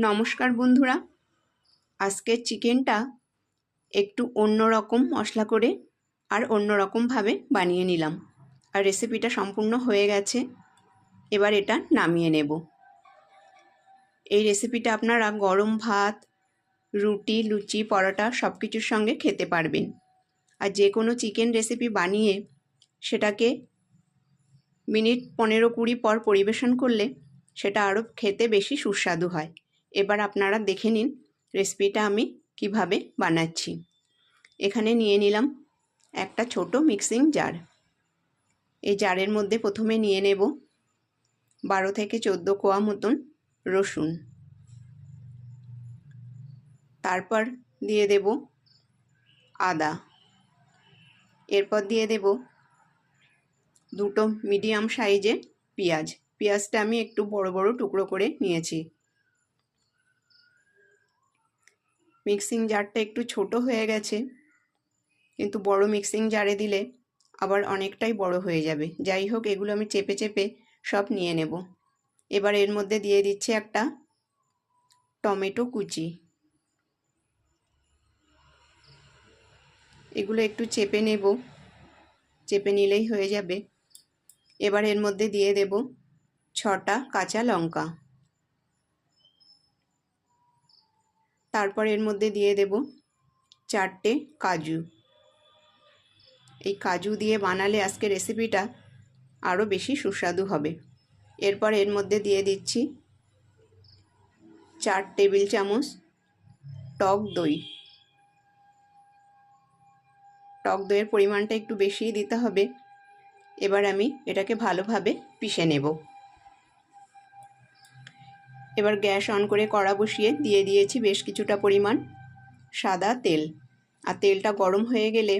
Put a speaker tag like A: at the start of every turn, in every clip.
A: নমস্কার বন্ধুরা। আজকে চিকেনটা একটু অন্য রকম মশলা করে আর অন্য রকমভাবে বানিয়ে নিলাম। আর রেসিপিটা সম্পূর্ণ হয়ে গেছে। এবার এটা নামিয়ে নেব। এই রেসিপিটা আপনারা গরম ভাত, রুটি, লুচি, পরোটা সব কিছুর সঙ্গে খেতে পারবেন। আর যে কোনো চিকেন রেসিপি বানিয়ে সেটাকে মিনিট পনেরো কুড়ি পর পরিবেশন করলে সেটা আরও খেতে বেশি সুস্বাদু হয়। এবার আপনারা দেখে নিন রেসিপিটা আমি কীভাবে বানাচ্ছি। এখানে নিয়ে নিলাম একটা ছোট মিক্সিং জার এই জারের মধ্যে প্রথমে নিয়ে নেব বারো থেকে চোদ্দ কোয়া মতন রসুন। তারপর দিয়ে দেব আদা। এরপর দিয়ে দেব দুটো মিডিয়াম সাইজের পেঁয়াজ। পেঁয়াজটা আমি একটু বড় বড় টুকরো করে নিয়েছি। মিক্সিং জারটা একটু ছোট হয়ে গেছে, কিন্তু বড় মিক্সিং জারে দিলে আবার অনেকটাই বড় হয়ে যাবে। যাই হোক, এগুলো আমি চেপে চেপে সব নিয়ে নেব। এবার এর মধ্যে দিয়ে দিচ্ছি একটা টমেটো কুচি। এগুলো একটু চেপে নেব, চেপে নিলেই হয়ে যাবে। এবার এর মধ্যে দিয়ে দেব ছটা কাঁচা লঙ্কা। তারপর এর মধ্যে দিয়ে দেব চারটে কাজু। এই কাজু দিয়ে বানালে আজকে রেসিপিটা আরও বেশি সুস্বাদু হবে। এরপর এর মধ্যে দিয়ে দিচ্ছি চার টেবিল চামচ টক দই। টক দইয়ের পরিমাণটা একটু বেশিই দিতে হবে। এবার আমি এটাকে ভালোভাবে পিষে নেব। এবার গ্যাস অন করে কড়া বসিয়ে দিয়ে দিয়েছি বেশ কিছুটা পরিমাণ সাদা তেল। আর তেলটা গরম হয়ে গেলে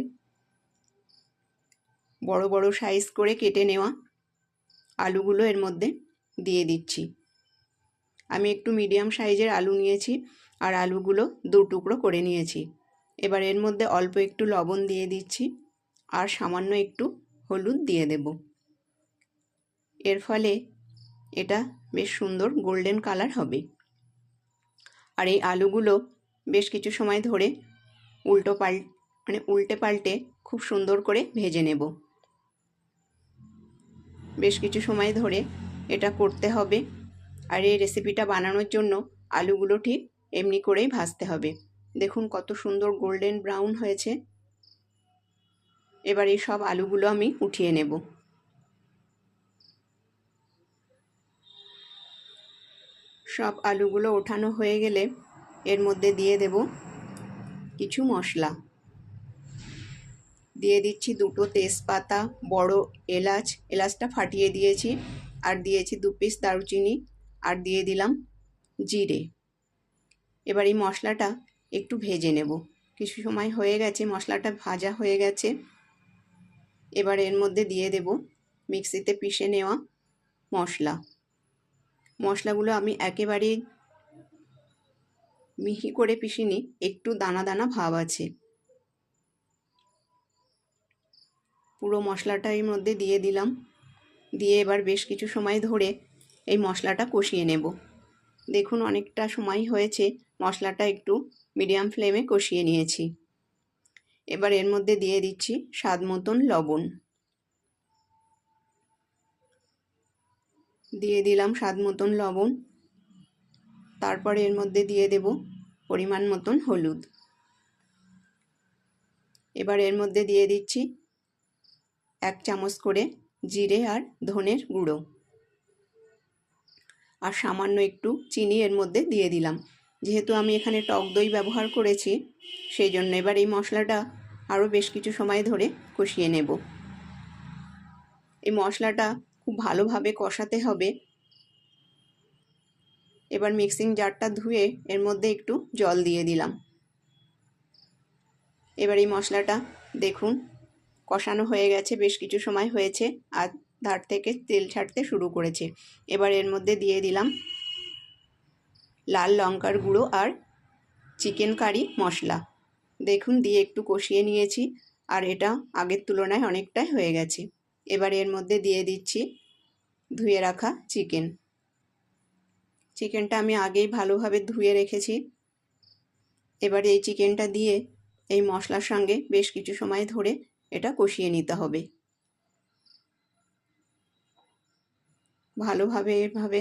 A: বড় বড় সাইজ করে কেটে নেওয়া আলুগুলো এর মধ্যে দিয়ে দিচ্ছি। আমি একটু মিডিয়াম সাইজের আলু নিয়েছি আর আলুগুলো দু টুকরো করে নিয়েছি। এবার এর মধ্যে অল্প একটু লবণ দিয়ে দিচ্ছি আর সামান্য একটু হলুদ দিয়ে দেব। এর ফলে এটা বেশ সুন্দর গোল্ডেন কালার হবে। আর এই আলুগুলো বেশ কিছু সময় ধরে উল্টো পাল মানে উল্টে পাল্টে খুব সুন্দর করে ভেজে নেব। বেশ কিছু সময় ধরে এটা করতে হবে। আর এই রেসিপিটা বানানোর জন্য আলুগুলো ঠিক এমনি করেই ভাজতে হবে। দেখুন কত সুন্দর গোল্ডেন ব্রাউন হয়েছে। এবার এই সব আলুগুলো আমি উঠিয়ে নেব। সব আলুগুলো ওঠানো হয়ে গেলে এর মধ্যে দিয়ে দেব কিছু মশলা। দিয়ে দিচ্ছি দুটো তেজপাতা, বড় এলাচ। এলাচটা ফাটিয়ে দিয়েছি, আর দিয়েছি দু পিস দারুচিনি, আর দিয়ে দিলাম জিরে। এবার এই মশলাটা একটু ভেজে নেব। কিছু সময় হয়ে গেছে, মশলাটা ভাজা হয়ে গেছে। এবার এর মধ্যে দিয়ে দেব মিক্সিতে পিষে নেওয়া মশলা। মশলাগুলো আমি একেবারে মিহি করে পিষিনি একটু দানা দানা ভাব আছে। পুরো মশলাটা এর মধ্যে দিয়ে দিলাম। দিয়ে এবার বেশ কিছু সময় ধরে এই মশলাটা কষিয়ে নেব। দেখুন অনেকটা সময় হয়েছে, মশলাটা একটু মিডিয়াম ফ্লেমে কষিয়ে নিয়েছি। এবার এর মধ্যে দিয়ে দিচ্ছি স্বাদ মতন লবণ। দিয়ে দিলাম স্বাদ মতন লবণ। তারপর এর মধ্যে দিয়ে দেব পরিমাণ মতন হলুদ। এবার এর মধ্যে দিয়ে দিচ্ছি এক চামচ করে জিরে আর ধনের গুঁড়ো। আর সামান্য একটু চিনি এর মধ্যে দিয়ে দিলাম। যেহেতু আমি এখানে টক দই ব্যবহার করেছি, সেই জন্য এবার এই মশলাটা আরও বেশ কিছু সময় ধরে কষিয়ে নেব। এই মশলাটা খুব ভালোভাবে কষাতে হবে। এবার মিক্সিং জারটা ধুয়ে এর মধ্যে একটু জল দিয়ে দিলাম। এবার এই মশলাটা দেখুন, কষানো হয়ে গেছে, বেশ কিছু সময় হয়েছে, আর ধার থেকে তেল ছাড়তে শুরু করেছে। এবার এর মধ্যে দিয়ে দিলাম লাল লঙ্কার গুঁড়ো আর চিকেন কারি মশলা। দেখুন, দিয়ে একটু কষিয়ে নিয়েছি, আর এটা আগের তুলনায় অনেকটাই হয়ে গেছে। এবার এর মধ্যে দিয়ে দিচ্ছি ধুয়ে রাখা চিকেন। চিকেনটা আমি আগেই ভালোভাবে ধুয়ে রেখেছি। এবার এই চিকেনটা দিয়ে এই মশলার সঙ্গে বেশ কিছু সময় ধরে এটা কষিয়ে নিতে হবে। ভালোভাবে এভাবে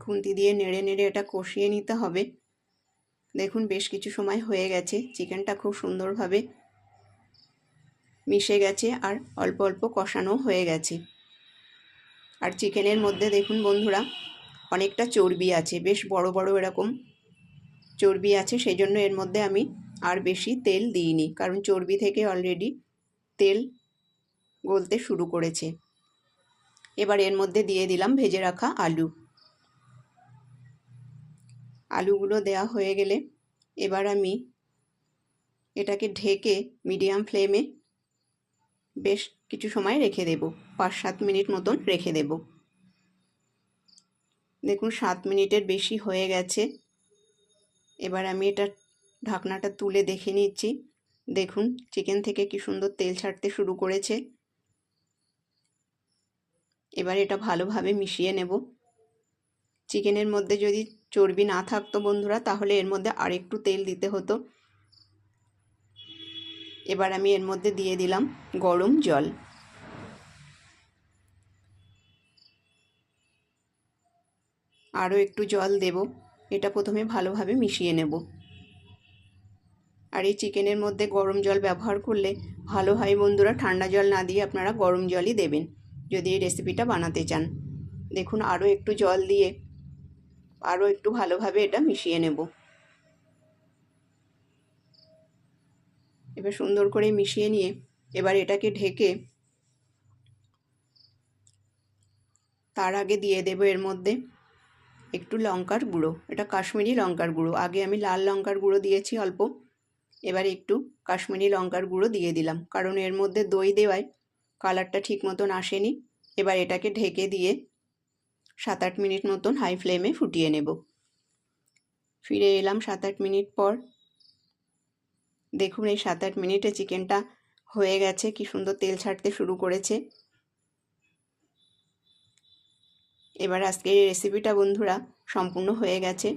A: খুন্তি দিয়ে নেড়ে নেড়ে এটা কষিয়ে নিতে হবে। দেখুন বেশ কিছু সময় হয়ে গেছে। চিকেনটা খুব সুন্দরভাবে মিশে গেছে আর অল্প অল্প কষানো হয়ে গেছে। আর চিকেনের মধ্যে দেখুন বন্ধুরা, অনেকটা চর্বি আছে, বেশ বড় বড় এরকম চর্বি আছে, সেই জন্য এর মধ্যে আমি আর বেশি তেল দিইনি, কারণ চর্বি থেকে অলরেডি তেল গলতে শুরু করেছে। এবার এর মধ্যে দিয়ে দিলাম ভেজে রাখা আলু। আলুগুলো দেয়া হয়ে গেলে এবার আমি এটাকে ঢেকে মিডিয়াম ফ্লেমে বেশ কিছু সময় রেখে দেব। পাঁচ সাত মিনিট মতন রেখে দেব। দেখুন, সাত মিনিটের বেশি হয়ে গেছে। এবার আমি এটা ঢাকনাটা তুলে দেখে নিচ্ছি। দেখুন, চিকেন থেকে কি সুন্দর তেল ছাড়তে শুরু করেছে। এবার এটা ভালোভাবে মিশিয়ে নেব। চিকেনের মধ্যে যদি চর্বি না থাকতো বন্ধুরা, তাহলে এর মধ্যে আরেকটু তেল দিতে হতো। এবার আমি এর মধ্যে দিয়ে দিলাম গরম জল। আরও একটু জল দেব। এটা প্রথমে ভালোভাবে মিশিয়ে নেব। আর এই চিকেনের মধ্যে গরম জল ব্যবহার করলে ভালো হয় বন্ধুরা। ঠান্ডা জল না দিয়ে আপনারা গরম জলই দেবেন, যদি এই রেসিপিটা বানাতে চান। দেখুন, আরও একটু জল দিয়ে আরও একটু ভালোভাবে এটা মিশিয়ে নেব। এবার সুন্দর করে মিশিয়ে নিয়ে এবার এটাকে ঢেকে তার আগে দিয়ে দেব এর মধ্যে একটু লঙ্কার গুঁড়ো। এটা কাশ্মীরি লঙ্কার গুঁড়ো। আগে আমি লাল লঙ্কার গুঁড়ো দিয়েছি অল্প। এবার একটু কাশ্মীরি লঙ্কার গুঁড়ো দিয়ে দিলাম। কারণ এর মধ্যে দই দেওয়ায় কালারটা ঠিক মতন আসেনি। এবার এটাকে ঢেকে দিয়ে সাত আট মিনিট মতন হাই ফ্লেমে ফুটিয়ে নেব। ফিরে এলাম সাত আট মিনিট পর। দেখুন এই সাত আট মিনিটে চিকেনটা হয়ে গেছে। কি সুন্দর তেল ছাড়তে শুরু করেছে। এবার আজকের এই রেসিপিটা বন্ধুরা, সম্পূর্ণ হয়ে গেছে।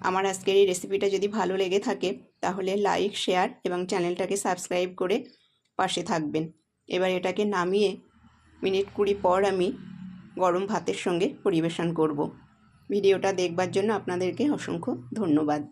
A: আমার আজকের এই রেসিপিটা যদি ভালো লেগে থাকে, তাহলে লাইক শেয়ার এবং চ্যানেলটাকে সাবস্ক্রাইব করে পাশে থাকবেন। এবার এটাকে নামিয়ে মিনিট কুড়ি পর আমি গরম ভাতের সঙ্গে পরিবেশন করব। ভিডিওটা দেখবার জন্য আপনাদেরকে অসংখ্য ধন্যবাদ।